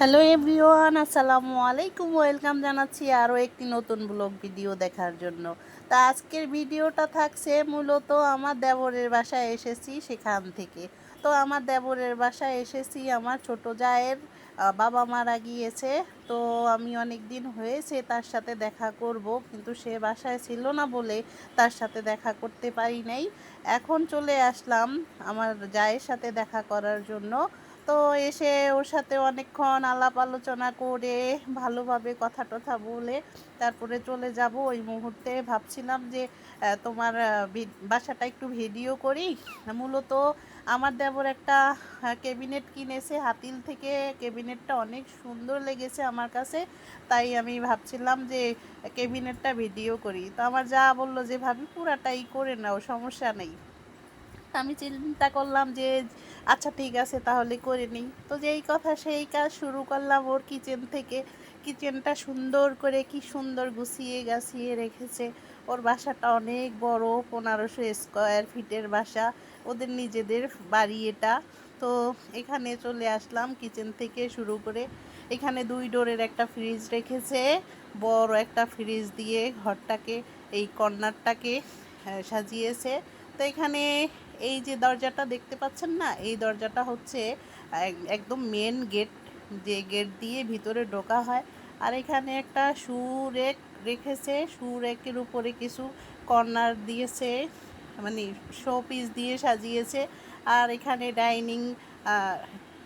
Hello everyone, আসসালামু আলাইকুম। Welcome জানাচ্ছি আরও একটি নতুন ব্লগ ভিডিও দেখার জন্য। তা আজকের ভিডিওটা থাকছে মূলত আমার দেবরের বাসায় এসেছি সেখান থেকে। তো আমার দেবরের বাসায় এসেছি আমার ছোট জায়ের বাবা মারা গিয়েছে। তো আমি অনেক দিন হয়েছে তার সাথে দেখা করব, কিন্তু সে বাসায় ছিল না বলে তার সাথে দেখা করতে পারি নাই। এখন চলে আসলাম আমার জায়ের সাথে দেখা করার জন্য। তো এসে ওর সাথে অনেকক্ষণ আলাপ আলোচনা করে, ভালোভাবে কথা টথা বলে তারপরে চলে যাব। ওই মুহূর্তে ভাবছিলাম যে তোমার বাসাটা একটু ভিডিও করি। মূলত আমার দেবর একটা ক্যাবিনেট কিনেছে। হাতিল থেকে ক্যাবিনেটটা অনেক সুন্দর লেগেছে আমার কাছে। তাই আমি ভাবছিলাম যে, ক্যাবিনেটটা ভিডিও করি। তো আমার যা বলল যে, ভাবি পুরাটাই করে নাও, সমস্যা নেই। আমি চিন্তা করলাম যে আচ্ছা ঠিক আছে, তাহলে করে নিই। তো যেই কথা সেই কাজ শুরু করলাম ওর কিচেন থেকে। কিচেনটা সুন্দর করে কি সুন্দর গুছিয়ে গাছিয়ে রেখেছে। ওর বাসাটা অনেক বড়, পনেরোশো স্কোয়ার ফিটের বাসা। ওদের নিজেদের বাড়ি এটা। তো এখানে চলে আসলাম কিচেন থেকে শুরু করে। এখানে দুই ডোরের একটা ফ্রিজ রেখেছে, বড় একটা ফ্রিজ দিয়ে ঘরটাকে, এই কর্নারটাকে সাজিয়েছে। তো এখানে এই যে দরজাটা দেখতে পাচ্ছেন না, এই দরজাটা হচ্ছে এক- একদম মেন গেট যে গেট দিয়ে ভিতরে ঢোকা হয়। আর এখানে একটা শু রেক রেখেছে শু রেকের উপরে কিছু কর্নার দিয়েছে মানে শো পিস দিয়ে সাজিয়েছে। আর এখানে ডাইনিং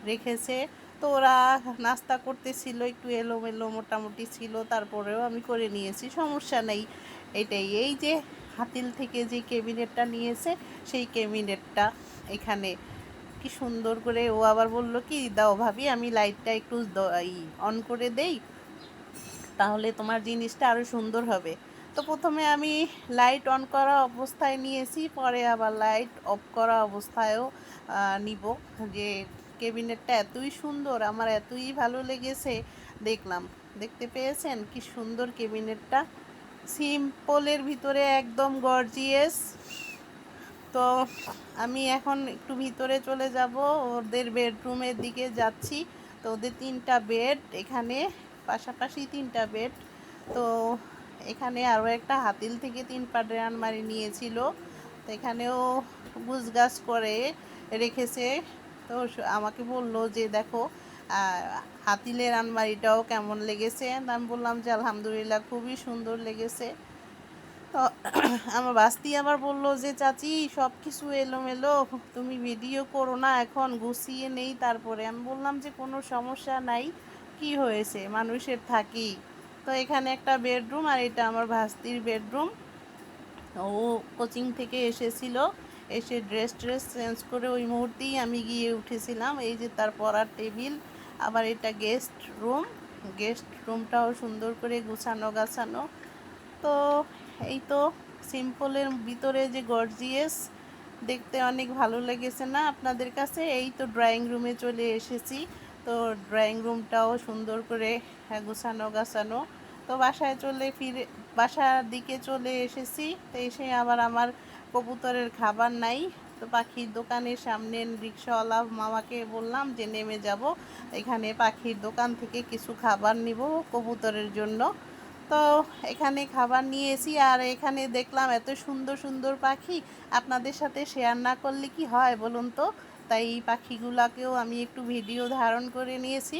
রেখেছে। তো ওরা নাস্তা করতেছিল, একটু এলোমেলো মোটামুটি ছিল, তারপরেও আমি করে নিয়েছি, সমস্যা নেই। এটাই, এই যে হাতিল থেকে যে ক্যাবিনেটটা নিয়েছে, সেই ক্যাবিনেটটা এখানে। কি সুন্দর করে ও আবার বলল কি, দাও ভাবি, আমি লাইটটা একটু অন করে দেই, তাহলে তোমার জিনিসটা আরও সুন্দর হবে। তো প্রথমে আমি লাইট অন করা অবস্থায় নিয়েছি, পরে আবার লাইট অফ করা অবস্থায়ও নিব। যে কেবিনেটটা এতই সুন্দর, আমার এতই ভালো লেগেছে, দেখলাম। দেখতে পেয়েছেন? কি সুন্দর ক্যাবিনেটটা সিম্পলের ভিতরে একদম গর্জিয়াস। তো আমি এখন একটু ভিতরে চলে যাব, ওদের বেডরুমের দিকে যাচ্ছি। তো ওদের তিনটা বেড, এখানে পাশাপাশি তিনটা বেড। তো এখানে আরও একটা হাতিল থেকে তিন পাটের আলমারি নিয়েছিল। তো এখানেও গুছগাছ করে রেখেছে। তো আমাকে বলল যে, দেখো হাতিলের আলমারিটাও কেমন লেগেছে? আমি বললাম যে আলহামদুলিল্লাহ খুবই সুন্দর লেগেছে। তো আমার বাস্তি আবার বলল যে, চাচি সব কিছু এলোমেলো, তুমি ভিডিও করো না, এখন গুছিয়ে নেই তারপরে। আমি বললাম যে, কোনো সমস্যা নাই, কি হয়েছে? মানুষের থাকি। তো এখানে একটা বেডরুম আর এটা আমার ভাস্তির বেডরুম ও কোচিং থেকে এসেছিল, এসে ড্রেস ট্রেস চেঞ্জ করে ওই মুহূর্তেই আমি গিয়ে উঠেছিলাম। এই যে তার পড়ার টেবিল আবার এটা গেস্ট রুম গেস্ট রুমটাও সুন্দর করে গুছানো গাছানো। তো এই তো সিম্পলের ভিতরে যে গর্জিয়াস দেখতে অনেক ভালো লেগেছে না আপনাদের কাছে? এই তো ড্রয়িং রুমে চলে এসেছি। তো ড্রয়িং রুমটাও সুন্দর করে হ্যাঁ, গুছানো গাছানো। তো বাসায় চলে ফিরে বাসার দিকে চলে এসেছি। তো এসে আবার আমার কবুতরের খাবার নাই। তো পাখির দোকানের সামনে রিক্সাওয়ালা মামাকে বললাম যে, নেমে যাব। এখানে পাখির দোকান থেকে কিছু খাবার নিব কবুতরের জন্য। তো এখানে খাবার নিয়েছি আর এখানে দেখলাম এত সুন্দর সুন্দর পাখি। আপনাদের সাথে শেয়ার না করলে কি হয় বলুন তো? তাই এই পাখিগুলাকেও আমি একটু ভিডিও ধারণ করে নিয়েছি।